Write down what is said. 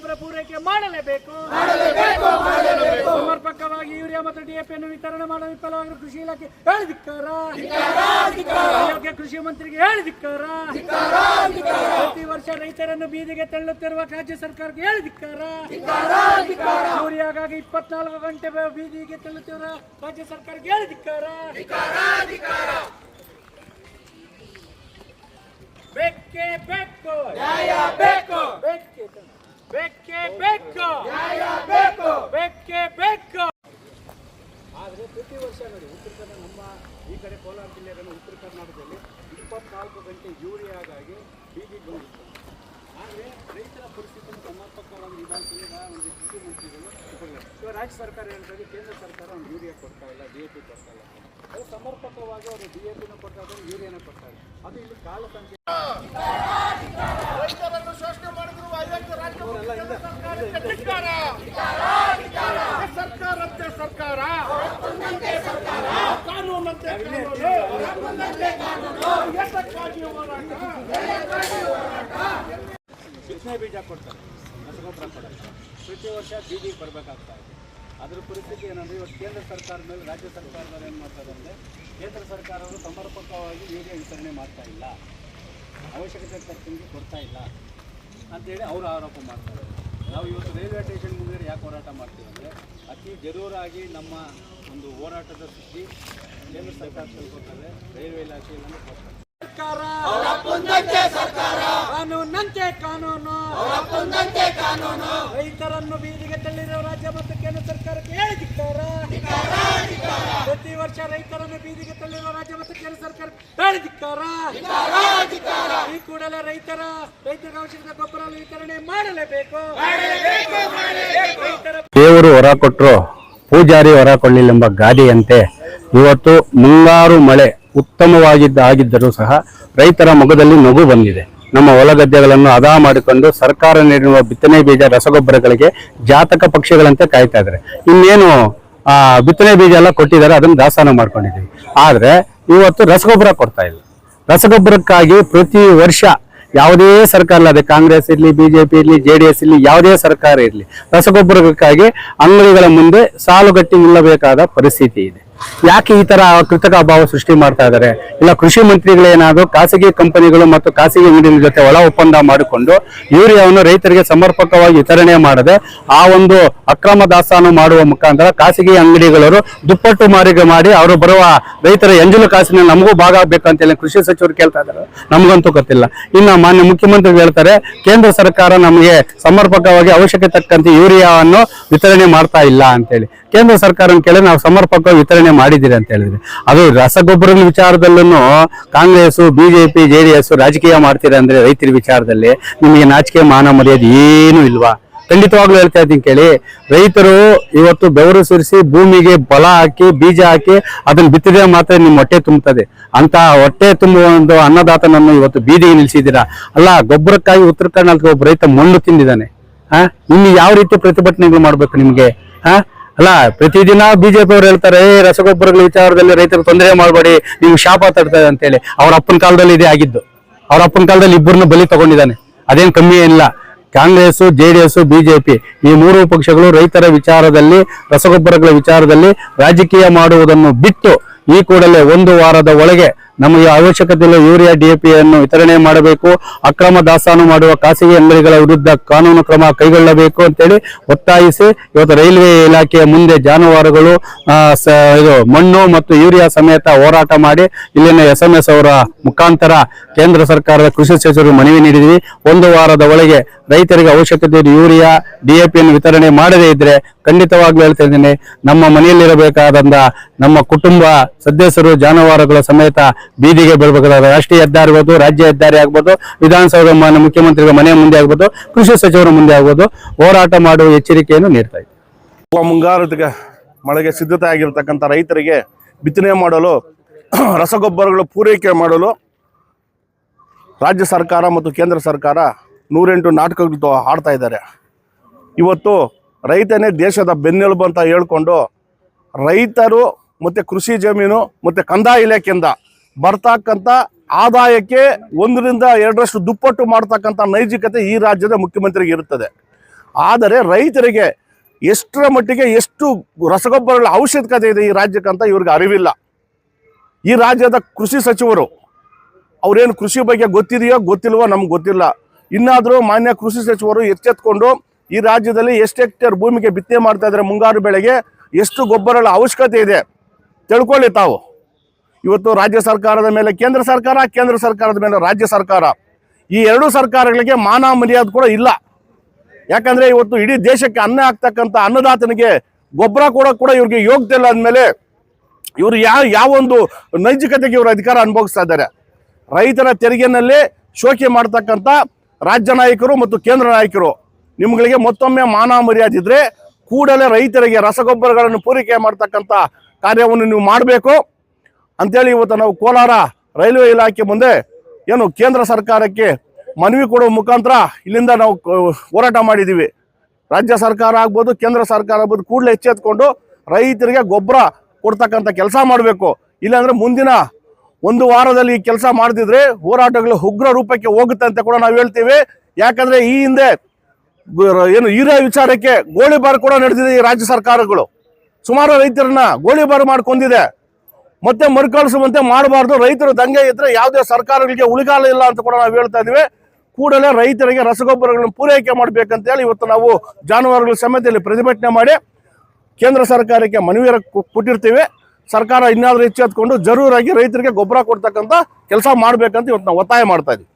ರಸಗೊಬ್ಬರ ಪೂರೈಕೆ ಮಾಡಲೇಬೇಕು. ಸಮರ್ಪಕವಾಗಿ ಯೂರಿಯಾ ಮತ್ತು ಡಿಎಪಿಯನ್ನು ವಿತರಣೆ ಮಾಡಲು ವಿಫಲವಾಗಿರುವ ಕೃಷಿ ಇಲಾಖೆ ಹೇಳಿದಿಕ್ಕಾರ ಯೋಗ್ಯ ಕೃಷಿ ಮಂತ್ರಿಗೆ ಹೇಳಿದಿಕ್ಕಾರ ಪ್ರತಿ ವರ್ಷ ರೈತರನ್ನು ಬೀದಿಗೆ ತಳ್ಳುತ್ತಿರುವ ರಾಜ್ಯ ಸರ್ಕಾರಕ್ಕೆ ಹೇಳಿದಿಕ್ಕಾರ ಯೂರಿಯಾಗಾಗಿ ಇಪ್ಪತ್ನಾಲ್ಕು ಗಂಟೆ ಬೀದಿಗೆ ತಳ್ಳುತ್ತಿರುವ ರಾಜ್ಯ ಸರ್ಕಾರಕ್ಕೆ ಹೇಳಿದಿಕ್ಕಾರ ಬೇಕೇ ಬೇಕು. ಬೇಕು. ಬೇಕೇ ಬೇಕೇ ಬೇಕು ನ್ಯಾಯ ಬೇಕು. ಬೇಕೇ ಬೇಕು ಆದರೆ ಪ್ರತಿ ವರ್ಷ ನೋಡಿ ಉತ್ತರ ಕನ್ನಡ ನಮ್ಮ ಈ ಕಡೆ ಕೋಲಾರ ಜಿಲ್ಲೆಯ ಉತ್ತರ ಕರ್ನಾಟಕದಲ್ಲಿ ಇಪ್ಪತ್ನಾಲ್ಕು ಗಂಟೆ ಯೂರಿಯಾಗಾಗಿ ಬೀದಿಗೆ ಬಂದಿತ್ತು. ಆದರೆ ರೈತರ ಪರಿಸ್ಥಿತಿಯನ್ನು ಸಮರ್ಪಕವಾಗಿ ನಿಭಾಯಿಸಲು ಒಂದು ಕೃಷಿ ಮಂತ್ರಿಗಳು ಇವಾಗ ರಾಜ್ಯ ಸರ್ಕಾರ ಹೇಳ್ತಾರೆ ಕೇಂದ್ರ ಸರ್ಕಾರ ಒಂದು ಯೂರಿಯಾ ಕೊಡ್ತಾ ಇಲ್ಲ ಡಿ ಎ ಪಿ ಕೊಡ್ತಾ ಇಲ್ಲ. ಅದು ಸಮರ್ಪಕವಾಗಿ ಅವರು ಡಿ ಎ ಪಿನೂ ಕೊಡ್ತಾ ಇದ್ದಾರೆ ಯೂರಿಯಾನ ಕೊಡ್ತಾ ಇಲ್ಲ. ಅದು ಇಲ್ಲಿ ಕಾಲ ಸಂಖ್ಯೆ ರೈತರನ್ನು ಶೋಷಣೆ ಮಾಡಿದ್ರು ಅಯೋಗ್ಯ ರಾಜ್ಯ ಸರ್ಕಾರ ಸರ್ಕಾರಂತೆ ಸರ್ಕಾರ ಕಾನೂನಂತೆ ಕಾನೂನು ಎಷ್ಟಕ್ಕಾಗಿ ಹೋರಾಟ ಬಿತ್ತನೆ ಬೀಜ ಕೊಡ್ತಾರೆ. ರಸಗೊಬ್ಬರ ಕೊಡ್ತಾರೆ. ಪ್ರತಿ ವರ್ಷ ಬೀದಿಗೆ ಬರಬೇಕಾಗ್ತಾ ಇದೆ. ಅದ್ರ ಪರಿಸ್ಥಿತಿ ಏನಂದರೆ ಇವತ್ತು ಕೇಂದ್ರ ಸರ್ಕಾರದ ಮೇಲೆ ರಾಜ್ಯ ಸರ್ಕಾರದವ್ರು ಏನು ಮಾಡ್ತಾರೆ ಅಂದರೆ ಕೇಂದ್ರ ಸರ್ಕಾರವು ಸಮರ್ಪಕವಾಗಿ ಯೂರಿಯಾ ವಿತರಣೆ ಮಾಡ್ತಾ ಇಲ್ಲ. ಅವಶ್ಯಕತೆ ತಕ್ಕಂಗೆ ಕೊಡ್ತಾ ಇಲ್ಲ ಅಂತೇಳಿ ಅವರು ಆರೋಪ ಮಾಡ್ತಾರೆ. ನಾವು ಇವತ್ತು ರೈಲ್ವೆ ಸ್ಟೇಷನ್ ಮುಂದೆ ಯಾಕೆ ಹೋರಾಟ ಮಾಡ್ತೀವಿ ಅಂದರೆ ಅತಿ ಜರೂರಾಗಿ ನಮ್ಮ ಒಂದು ಹೋರಾಟದ ಸುದ್ದಿ ಕೇಂದ್ರ ಸರ್ಕಾರ ತಿಳ್ಕೊತಾರೆ ರೈಲ್ವೆ ಇಲಾಖೆಯಲ್ಲಿ ಕೊಡ್ತಾರೆ ಸರ್ಕಾರ. ಕಾನೂನಂತೆ ಕಾನೂನು! ಕಾನೂನು! ರೈತರನ್ನು ಬೀದಿಗೆ ತಳ್ಳಿರೋ ರಾಜ್ಯ ಮತ್ತು ಕೇಂದ್ರ ಸರ್ಕಾರಕ್ಕೆ ಹೇಳಿದಿಕ್ಕಾರ ಪ್ರತಿ ವರ್ಷ ರೈತರನ್ನು ಬೀದಿಗೆ ತಳ್ಳಿರೋ ರಾಜ್ಯ ಮತ್ತು ಕೇಂದ್ರ ಸರ್ಕಾರ ಹೇಳಿದಿಕ್ಕಾರ ಈ ಕೂಡಲೇ ರೈತರ ರೈತರ ಅವಶ್ಯಕತೆ ಗೊಬ್ಬರ ವಿತರಣೆ ಮಾಡಲೇಬೇಕು! ದೇವರು ಹೊರ ಕೊಟ್ಟರು ಪೂಜಾರಿ ಹೊರ ಎಂಬ ಗಾದೆಯಂತೆ ಇವತ್ತು ಮುಂಗಾರು ಮಳೆ ಉತ್ತಮವಾಗಿದ್ದ ಆಗಿದ್ದರೂ ಸಹ ರೈತರ ಮೊಗದಲ್ಲಿ ನಗು ಬಂದಿದೆ. ನಮ್ಮ ಹೊಲ ಗದ್ದೆಗಳನ್ನು ಅದಾ ಮಾಡಿಕೊಂಡು ಸರ್ಕಾರ ನೀಡಿರುವ ಬಿತ್ತನೆ ಬೀಜ ರಸಗೊಬ್ಬರಗಳಿಗೆ ಜಾತಕ ಪಕ್ಷಿಗಳಂತೆ ಕಾಯ್ತಾ ಇದ್ದಾರೆ. ಇನ್ನೇನು, ಆ, ಬಿತ್ತನೆ ಬೀಜ ಎಲ್ಲ ಕೊಟ್ಟಿದ್ದಾರೆ, ಅದನ್ನು ದಾಸನ ಮಾಡ್ಕೊಂಡಿದ್ದೀವಿ. ಆದರೆ ಇವತ್ತು ರಸಗೊಬ್ಬರ ಕೊಡ್ತಾ ಇಲ್ಲ. ರಸಗೊಬ್ಬರಕ್ಕಾಗಿ ಪ್ರತಿ ವರ್ಷ ಯಾವುದೇ ಸರ್ಕಾರ ಇಲ್ಲ ಅದೇ ಕಾಂಗ್ರೆಸ್ ಇರಲಿ, ಬಿಜೆಪಿ ಇರಲಿ, ಜೆ ಡಿ ಎಸ್ ಇರಲಿ, ಯಾವುದೇ ಸರ್ಕಾರ ಇರಲಿ ರಸಗೊಬ್ಬರಕ್ಕಾಗಿ ಅಂಗಡಿಗಳ ಮುಂದೆ ಸಾಲುಗಟ್ಟಿ ನಿಲ್ಲಬೇಕಾದ ಪರಿಸ್ಥಿತಿ ಇದೆ. ಯಾಕೆ ಈ ತರ ಕೃತಕ ಅಭಾವ ಸೃಷ್ಟಿ ಮಾಡ್ತಾ ಇದ್ದಾರೆ ಇಲ್ಲ ಕೃಷಿ ಮಂತ್ರಿಗಳೇನಾದ್ರು ಖಾಸಗಿ ಕಂಪನಿಗಳು ಮತ್ತು ಖಾಸಗಿ ಅಂಗಡಿಗಳ ಜೊತೆ ಒಳ ಒಪ್ಪಂದ ಮಾಡಿಕೊಂಡು ಯೂರಿಯಾವನ್ನು ರೈತರಿಗೆ ಸಮರ್ಪಕವಾಗಿ ವಿತರಣೆ ಮಾಡದೆ ಆ ಒಂದು ಅಕ್ರಮ ದಾಸ್ತಾನು ಮಾಡುವ ಮುಖಾಂತರ ಖಾಸಗಿ ಅಂಗಡಿಗಳವರು ದುಪ್ಪಟ್ಟು ಮಾರಿಗೆ ಮಾಡಿ ಅವರು ಬರುವ ರೈತರ ಎಂಜಲು ಕಾಸಿನ ನಮಗೂ ಭಾಗ ಹೇಳಿ ಕೃಷಿ ಸಚಿವರು ಕೇಳ್ತಾ ಇದ್ದಾರೆ ನಮಗಂತೂ ಗೊತ್ತಿಲ್ಲ. ಇನ್ನು ಮಾನ್ಯ ಮುಖ್ಯಮಂತ್ರಿಗಳು ಹೇಳ್ತಾರೆ, ಕೇಂದ್ರ ಸರ್ಕಾರ ನಮಗೆ ಸಮರ್ಪಕವಾಗಿ ಅವಶ್ಯಕತೆ ತಕ್ಕಂತೆ ಯೂರಿಯಾವನ್ನು ವಿತರಣೆ ಮಾಡ್ತಾ ಇಲ್ಲ ಅಂತೇಳಿ ಕೇಂದ್ರ ಸರ್ಕಾರ ಕೇಳಿ ನಾವು ಸಮರ್ಪಕ ವಿತರಣೆ ಮಾಡಿದ್ದೀರಿ ಅಂತ ಹೇಳಿದ್ರಿ. ಅದು ರಸಗೊಬ್ಬರದ ವಿಚಾರದಲ್ಲೂ Congress BJP J D S ರಾಜಕೀಯ ಮಾಡ್ತೀರಾ ಅಂದ್ರೆ ರೈತರ ವಿಚಾರದಲ್ಲಿ ನಿಮಗೆ ನಾಚಿಕೆ, ಮಾನ, ಮರ್ಯಾದೆ ಏನೂ ಇಲ್ವಾ? ಖಂಡಿತವಾಗ್ಲೂ ಹೇಳ್ತಾ ಇದ್ದೀನಿ ಕೇಳಿ. ರೈತರು ಇವತ್ತು ಬೆವರು ಸುರಿಸಿ ಭೂಮಿಗೆ ಬಲ ಹಾಕಿ, ಬೀಜ ಹಾಕಿ ಅದನ್ನ ಬಿತ್ತಿದ್ರೆ ಮಾತ್ರ ನಿಮ್ಮ ಹೊಟ್ಟೆ ತುಂಬುತ್ತದೆ. ಅಂತ ಹೊಟ್ಟೆ ತುಂಬುವ ಒಂದು ಅನ್ನದಾತನನ್ನು ಇವತ್ತು ಬೀದಿಗೆ ನಿಲ್ಲಿಸಿದ್ದೀರಾ ಅಲ್ಲ, ಗೊಬ್ಬರಕ್ಕಾಗಿ ಉತ್ತರ ಕರ್ನಾಟಕ ಒಬ್ಬ ರೈತ ಮಣ್ಣು ತಿಂದಿದ್ದಾನೆ. ಹಾ? ಇನ್ನು ಯಾವ ರೀತಿ ಪ್ರತಿಭಟನೆಗಳು ಮಾಡ್ಬೇಕು ನಿಮ್ಗೆ? ಹಾ? ಅಲ್ಲ ಪ್ರತಿದಿನ ಬಿಜೆಪಿ ಅವ್ರು ಹೇಳ್ತಾರೆ "ಏ, ರಸಗೊಬ್ಬರಗಳ ವಿಚಾರದಲ್ಲಿ ರೈತರು ತೊಂದರೆ ಮಾಡಬೇಡಿ ನೀವು ಶಾಪ ತಡ್ತದೆ ಅಂತೇಳಿ. ಅವ್ರ ಅಪ್ಪನ ಕಾಲದಲ್ಲಿ ಇದೇ ಆಗಿದ್ದು. ಅವ್ರ ಅಪ್ಪನ ಕಾಲದಲ್ಲಿ ಇಬ್ಬರನ್ನ ಬಲಿ ತಗೊಂಡಿದ್ದಾನೆ. ಅದೇನು ಕಮ್ಮಿ ಏನಿಲ್ಲ. ಕಾಂಗ್ರೆಸ್ ಜೆಡಿಎಸ್ ಬಿಜೆಪಿ ಈ ಮೂರು ಪಕ್ಷಗಳು ರೈತರ ವಿಚಾರದಲ್ಲಿ ರಸಗೊಬ್ಬರಗಳ ವಿಚಾರದಲ್ಲಿ ರಾಜಕೀಯ ಮಾಡುವುದನ್ನು ಬಿಟ್ಟು ಈ ಕೂಡಲೇ ಒಂದು ವಾರದ ಒಳಗೆ ನಮಗೆ ಅವಶ್ಯಕತೆ ಯೂರಿಯಾ ಡಿಎಪಿಯನ್ನು ವಿತರಣೆ ಮಾಡಬೇಕು. ಅಕ್ರಮ ದಾಸ್ತಾನು ಮಾಡುವ ಖಾಸಗಿ ಅಂಗಡಿಗಳ ವಿರುದ್ಧ ಕಾನೂನು ಕ್ರಮ ಕೈಗೊಳ್ಳಬೇಕು ಅಂತೇಳಿ ಒತ್ತಾಯಿಸಿ ಇವತ್ತು ರೈಲ್ವೆ ಇಲಾಖೆಯ ಮುಂದೆ ಜಾನುವಾರುಗಳು ಇದು ಮಣ್ಣು ಮತ್ತು ಯೂರಿಯಾ ಸಮೇತ ಹೋರಾಟ ಮಾಡಿ ಇಲ್ಲಿನ ಎಸ್ ಎಂ ಎಸ್ ಅವರ ಮುಖಾಂತರ ಕೇಂದ್ರ ಸರ್ಕಾರದ ಕೃಷಿ ಸಚಿವರು ಮನವಿ ನೀಡಿದ್ವಿ. ಒಂದು ವಾರದ ಒಳಗೆ ರೈತರಿಗೆ ಅವಶ್ಯಕತೆ ಯೂರಿಯಾ ಡಿಎಪಿಯನ್ನು ವಿತರಣೆ ಮಾಡದೇ ಇದ್ರೆ ಖಂಡಿತವಾಗ್ಲೂ ಹೇಳ್ತಾ ಇದ್ದೀನಿ, ನಮ್ಮ ಮನೆಯಲ್ಲಿರಬೇಕಾದಂತ ನಮ್ಮ ಕುಟುಂಬ ಸದಸ್ಯರು ಜಾನುವಾರುಗಳ ಸಮೇತ ಬೀದಿಗೆ ಬೀಳ್ಬೇಕಾದ ರಾಷ್ಟ್ರೀಯ ಹೆದ್ದಾರಿ ಆಗ್ಬೋದು, ರಾಜ್ಯ ಹೆದ್ದಾರಿ ಆಗ್ಬೋದು ವಿಧಾನಸೌಧ ಮುಖ್ಯಮಂತ್ರಿಗಳ ಮನೆ ಮುಂದೆ ಆಗ್ಬೋದು, ಕೃಷಿ ಸಚಿವರ ಮುಂದೆ ಆಗ್ಬೋದು, ಹೋರಾಟ ಮಾಡುವ ಎಚ್ಚರಿಕೆಯನ್ನು ನೀಡ್ತಾ ಇದೆ ಮುಂಗಾರು ಮಳೆಗೆ ಸಿದ್ಧತೆ ಆಗಿರ್ತಕ್ಕಂಥ ರೈತರಿಗೆ ಬಿತ್ತನೆ ಮಾಡಲು, ರಸಗೊಬ್ಬರಗಳು ಪೂರೈಕೆ ಮಾಡಲು ರಾಜ್ಯ ಸರ್ಕಾರ ಮತ್ತು ಕೇಂದ್ರ ಸರ್ಕಾರ ನೂರೆಂಟು ನಾಟಕಗಳು ಆಡ್ತಾ ಇದ್ದಾರೆ. ಇವತ್ತು ರೈತನೇ ದೇಶದ ಬೆನ್ನೆಲುಬು ಅಂತ ಹೇಳ್ಕೊಂಡು ರೈತರು ಮತ್ತು ಕೃಷಿ ಜಮೀನು ಮತ್ತು ಕಂದಾಯ ಇಲಾಖೆಯಿಂದ ಬರ್ತಕ್ಕಂಥ ಆದಾಯಕ್ಕೆ ಒಂದರಿಂದ ಎರಡರಷ್ಟು ದುಪ್ಪಟ್ಟು ಮಾಡ್ತಕ್ಕಂಥ ನೈಜಿಕತೆ ಈ ರಾಜ್ಯದ ಮುಖ್ಯಮಂತ್ರಿಗೆ ಇರುತ್ತದೆ. ಆದರೆ ರೈತರಿಗೆ ಎಷ್ಟರ ಮಟ್ಟಿಗೆ ಎಷ್ಟು ರಸಗೊಬ್ಬರಗಳ ಅವಶ್ಯಕತೆ ಇದೆ ಈ ರಾಜ್ಯಕ್ಕಂತ ಇವ್ರಿಗೆ ಅರಿವಿಲ್ಲ. ಈ ರಾಜ್ಯದ ಕೃಷಿ ಸಚಿವರು ಅವರೇನು ಕೃಷಿ ಬಗ್ಗೆ ಗೊತ್ತಿದೆಯೋ ಗೊತ್ತಿಲ್ವೋ ನಮ್ಗೆ ಗೊತ್ತಿಲ್ಲ. ಇನ್ನಾದರೂ ಮಾನ್ಯ ಕೃಷಿ ಸಚಿವರು ಎಚ್ಚೆತ್ಕೊಂಡು ಈ ರಾಜ್ಯದಲ್ಲಿ ಎಷ್ಟು ಹೆಕ್ಟೇರ್ ಭೂಮಿಗೆ ಬಿತ್ತನೆ ಮಾಡ್ತಾ ಇದ್ದಾರೆ ಮುಂಗಾರು ಬೆಳೆಗೆ, ಎಷ್ಟು ಗೊಬ್ಬರಗಳ ಅವಶ್ಯಕತೆ ಇದೆ? ತಿಳ್ಕೊಳ್ಳಿ ತಾವು. ಇವತ್ತು ರಾಜ್ಯ ಸರ್ಕಾರದ ಮೇಲೆ, ಕೇಂದ್ರ ಸರ್ಕಾರ, ಕೇಂದ್ರ ಸರ್ಕಾರದ ಮೇಲೆ, ರಾಜ್ಯ ಸರ್ಕಾರ. ಈ ಎರಡೂ ಸರ್ಕಾರಗಳಿಗೆ ಮಾನ ಮರ್ಯಾದೆ ಕೂಡ ಇಲ್ಲ. ಯಾಕಂದ್ರೆ ಇವತ್ತು ಇಡೀ ದೇಶಕ್ಕೆ ಅನ್ನ ಆಗ್ತಕ್ಕಂಥ ಅನ್ನದಾತನಿಗೆ ಗೊಬ್ಬರ ಕೊಡೋಕೆ ಕೂಡ ಇವ್ರಿಗೆ ಯೋಗ್ಯತೆ ಇಲ್ಲ ಅಂದಮೇಲೆ ಇವರು ಯಾವ ಒಂದು ನೈಜಿಕತೆಗೆ ಇವರು ಅಧಿಕಾರ ಅನುಭವಿಸ್ತಾ ಇದ್ದಾರೆ. ರೈತರ ತೆರಿಗೆನಲ್ಲಿ ಶೋಕಿ ಮಾಡ್ತಕ್ಕಂಥ ರಾಜ್ಯ ನಾಯಕರು ಮತ್ತು ಕೇಂದ್ರ ನಾಯಕರು. ನಿಮ್ಗಳಿಗೆ ಮತ್ತೊಮ್ಮೆ ಮಾನ ಮರ್ಯಾದೆ ಇದ್ರೆ ಕೂಡಲೇ ರೈತರಿಗೆ ರಸಗೊಬ್ಬರಗಳನ್ನು ಪೂರೈಕೆ ಮಾಡ್ತಕ್ಕಂಥ ಕಾರ್ಯವನ್ನು ನೀವು ಮಾಡಬೇಕು. ಅಂತೇಳಿ ಇವತ್ತು ನಾವು ಕೋಲಾರ ರೈಲ್ವೆ ಇಲಾಖೆ ಮುಂದೆ ಏನು ಕೇಂದ್ರ ಸರ್ಕಾರಕ್ಕೆ ಮನವಿ ಕೊಡುವ ಮುಖಾಂತರ ಇಲ್ಲಿಂದ ನಾವು ಹೋರಾಟ ಮಾಡಿದ್ದೀವಿ. ರಾಜ್ಯ ಸರ್ಕಾರ ಆಗ್ಬೋದು, ಕೇಂದ್ರ ಸರ್ಕಾರ ಆಗ್ಬೋದು ಕೂಡಲೇ ಎಚ್ಚೆತ್ಕೊಂಡು ರೈತರಿಗೆ ಗೊಬ್ಬರ ಕೊಡ್ತಕ್ಕಂಥ ಕೆಲಸ ಮಾಡಬೇಕು. ಇಲ್ಲಾಂದರೆ ಮುಂದಿನ ಒಂದು ವಾರದಲ್ಲಿ ಈ ಕೆಲಸ ಮಾಡದಿದ್ರೆ ಹೋರಾಟಗಳು ಉಗ್ರ ರೂಪಕ್ಕೆ ಹೋಗುತ್ತೆ ಅಂತ ಕೂಡ ನಾವು ಹೇಳ್ತೀವಿ. ಯಾಕಂದ್ರೆ ಈ ಹಿಂದೆ ಏನು ಹೀರಾ ವಿಚಾರಕ್ಕೆ ಗೋಳಿಬಾರ್ ಕೂಡ ನಡೆದಿದೆ ಈ ರಾಜ್ಯ ಸರ್ಕಾರಗಳು. ಸುಮಾರು ರೈತರನ್ನ ಗೋಳಿಬಾರ್ ಮಾಡ್ಕೊಂಡಿದೆ. ಮತ್ತೆ ಮರುಕಳಿಸುವಂತೆ ಮಾಡಬಾರ್ದು. ರೈತರು ದಂಗೆ ಇದ್ರೆ ಯಾವುದೇ ಸರ್ಕಾರಗಳಿಗೆ ಉಳಿಗಾಲ ಇಲ್ಲ ಅಂತ ಕೂಡ ನಾವು ಹೇಳ್ತಾ ಇದೀವಿ ಕೂಡಲೇ ರೈತರಿಗೆ ರಸಗೊಬ್ಬರಗಳನ್ನು ಪೂರೈಕೆ ಮಾಡಬೇಕಂತ ಹೇಳಿ ಇವತ್ತು ನಾವು ಜಾನುವಾರುಗಳ ಸಮೇತದಲ್ಲಿ ಪ್ರತಿಭಟನೆ ಮಾಡಿ ಕೇಂದ್ರ ಸರ್ಕಾರಕ್ಕೆ ಮನವಿ ಕೊಟ್ಟಿರ್ತೀವಿ. ಸರ್ಕಾರ ಇನ್ನಾದರೂ ಎಚ್ಚೆತ್ಕೊಂಡು ಜರೂರಾಗಿ ರೈತರಿಗೆ ಗೊಬ್ಬರ ಕೊಡ್ತಕ್ಕಂಥ ಕೆಲಸ ಮಾಡ್ಬೇಕಂತ ಇವತ್ತು ನಾವು ಒತ್ತಾಯ ಮಾಡ್ತಾ ಇದೀವಿ